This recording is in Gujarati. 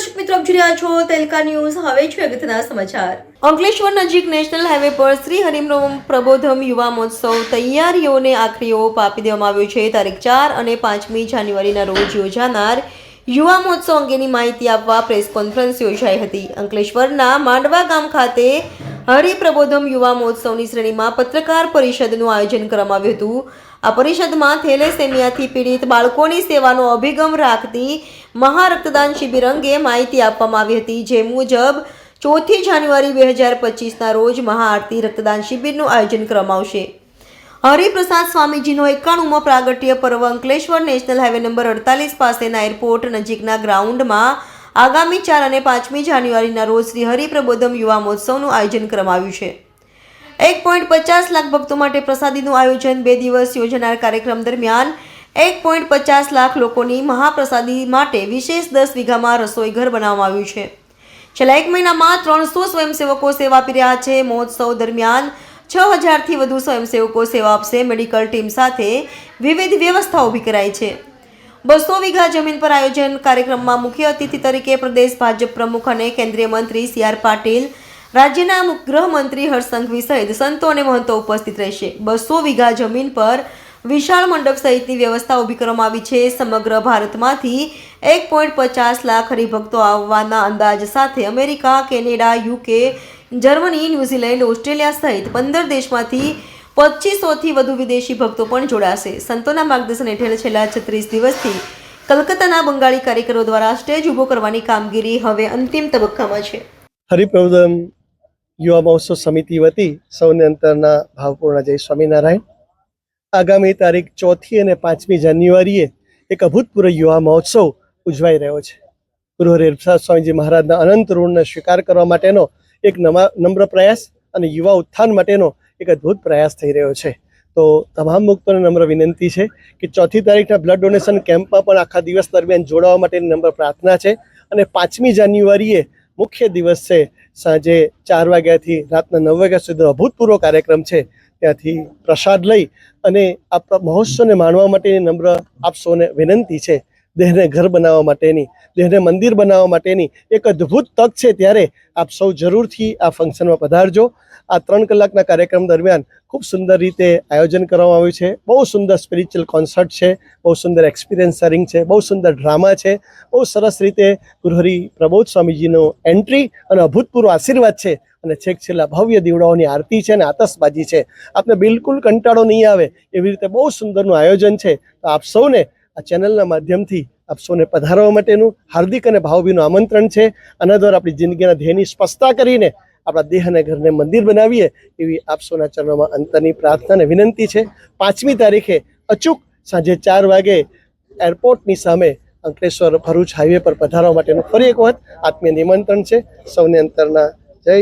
આપ જોઈ છો તેલકા ન્યૂઝ. હવે છે અગત્યના સમાચાર. અંકલેશ્વર નજીક નેશનલ હાઈવે પર શ્રી હરિમ્રમ પ્રબોધમ યુવા મહોત્સવ તૈયારીઓને આખરી ઓપ આપી દેવામાં આવ્યો છે. તારીખ ચાર અને પાંચમી જાન્યુઆરીના રોજ યોજાનાર યુવા મહોત્સવ અંગેની માહિતી આપવા પ્રેસ કોન્ફરન્સ યોજાઈ હતી. અંકલેશ્વરના માંડવા ગામ ખાતે હરિપ્રબોધમ યુવા મહોત્સવની શ્રેણીમાં પત્રકાર પરિષદનું આયોજન કરવામાં આવ્યું હતું. આ પરિષદમાં થેલેસેમિયાથી પીડિત બાળકોની સેવાનો અભિગમ રાખતી મહારક્તદાન શિબિર અંગે માહિતી આપવામાં આવી હતી, જે મુજબ ચોથી જાન્યુઆરી બે હજાર પચીસના રોજ મહાઆરતી રક્તદાન શિબિરનું આયોજન કરવામાં આવશે. હરિપ્રસાદ સ્વામીજીનો એકાણુંમો પ્રાગટ્ય પર્વ અંકલેશ્વર નેશનલ હાઈવે નંબર અડતાલીસ પાસેના એરપોર્ટ નજીકના ગ્રાઉન્ડમાં આગામી ચાર અને પાંચમી જાન્યુઆરીના રોજ શ્રી હરિપ્રબોધમ યુવા મહોત્સવનું આયોજન કરવામાં આવ્યું છે. એક પોઈન્ટ પચાસ લાખ ભક્તો માટે પ્રસાદીનું આયોજન બે દિવસ યોજાનાર કાર્યક્રમ દરમિયાન એક પોઈન્ટ પચાસ લાખ લોકોની મહાપ્રસાદી માટે વિશેષ દસ વીઘામાં રસોઈ ઘર બનાવવામાં આવ્યું છે. છેલ્લા એક મહિનામાં ત્રણસો સ્વયંસેવકો સેવા આપી રહ્યા છે. મહોત્સવ દરમિયાન છ હજારથી વધુ સ્વયંસેવકો સેવા આપશે. મેડિકલ ટીમ સાથે વિવિધ વ્યવસ્થા ઊભી કરાઈ છે. બસો વીઘા જમીન પર આયોજન કાર્યક્રમમાં મુખ્ય અતિથિ તરીકે પ્રદેશ ભાજપ પ્રમુખ અને કેન્દ્રીય મંત્રી સી આર પાટીલ, રાજ્યના ગૃહમંત્રી હરસંઘવી સહિત સંતો અને મહંતો ઉપસ્થિત રહેશે. બસો વીઘા જમીન પર વિશાળ મંડપ સહિતની વ્યવસ્થા ઊભી કરવામાં આવી છે. સમગ્ર ભારતમાંથી એક પોઈન્ટ પચાસ લાખ હરિભક્તો આવવાના અંદાજ સાથે America, Canada UK Germany, New Zealand, Australia સહિત પંદર દેશમાંથી પચીસોથી વધુ વિદેશી ભક્તો પણ જોડાશે. સંતોના માર્ગદર્શન હેઠળ છેલ્લા છત્રીસ દિવસથી કલકત્તાના બંગાળી કાર્યકરો દ્વારા સ્ટેજ ઊભો કરવાની કામગીરી હવે અંતિમ તબક્કામાં છે. હરિપ્રવદન યુવા મહોત્સવ સમિતિ વતી સૌને અંતરના ભાવપૂર્ણ જય સ્વામિનારાયણ. આગામી તારીખ ચોથી અને પાંચમી જાન્યુઆરીએ એક અભૂતપૂર્વ યુવા મહોત્સવ ઉજવાઈ રહ્યો છે. ગુરુ હરિપ્રસાદ સ્વામીજી મહારાજના અનંત ઋણને સ્વીકાર કરવા માટેનો એક નવા નમ્ર પ્રયાસ અને યુવા ઉત્થાન માટેનો એક અદ્ભુત પ્રયાસ થઈ રહ્યો છે. તો તમામ મુક્તોને નમ્ર વિનંતી છે કે ચોથી તારીખના બ્લડ ડોનેશન કેમ્પમાં પણ આખા દિવસ દરમિયાન જોડાવા માટેની નમ્ર પ્રાર્થના છે. અને પાંચમી જાન્યુઆરીએ મુખ્ય દિવસ છે. સાંજે ચાર વાગ્યાથી રાતના નવ વાગ્યા સુધીનો અભૂતપૂર્વ કાર્યક્રમ છે. ત્યાંથી પ્રસાદ લઈ અને આ મહોત્સવને માણવા માટેની નમ્ર આપ સૌને વિનંતી છે. દેહને ઘર બનાવવા માટેની, દેહને મંદિર બનાવવા માટેની એક અદ્ભુત તક છે ત્યારે આપ સૌ જરૂરથી આ ફંક્શનમાં પધારજો. આ ત્રણ કલાકના કાર્યક્રમ દરમિયાન ખૂબ સુંદર રીતે આયોજન કરવામાં આવ્યું છે. બહુ સુંદર સ્પિરિચ્યુઅલ કોન્સર્ટ છે, બહુ સુંદર એક્સપિરિયન્સ શેરિંગ છે, બહુ સુંદર ડ્રામા છે, બહુ સરસ રીતે ગુરુહરિ પ્રબોધ સ્વામીજીનો એન્ટ્રી અને અભૂતપૂર્વ આશીર્વાદ છે અને છેક છેલ્લા ભવ્ય દીવડાઓની આરતી છે અને આતશબાજી છે. આપને બિલકુલ કંટાળો નહીં આવે એવી રીતે બહુ સુંદરનું આયોજન છે. તો આપ સૌને આ ચેનલના માધ્યમથી આપ સૌને પધારવા માટેનું હાર્દિક અને ભાવભીનું આમંત્રણ છે. આના દ્વારા આપણી જિંદગીના ધ્યેયની સ્પષ્ટતા કરીને આપણા દેહ અને ઘરને મંદિર બનાવીએ એવી આપ સૌના ચરણોમાં અંતરની પ્રાર્થના અને વિનંતી છે. પાંચમી તારીખે અચૂક સાંજે ચાર વાગે એરપોર્ટની સામે અંકલેશ્વર ભરૂચ હાઈવે પર પધારવા માટેનું ફરી એક વખત આત્મીય નિમંત્રણ છે. સૌને અંતરના જય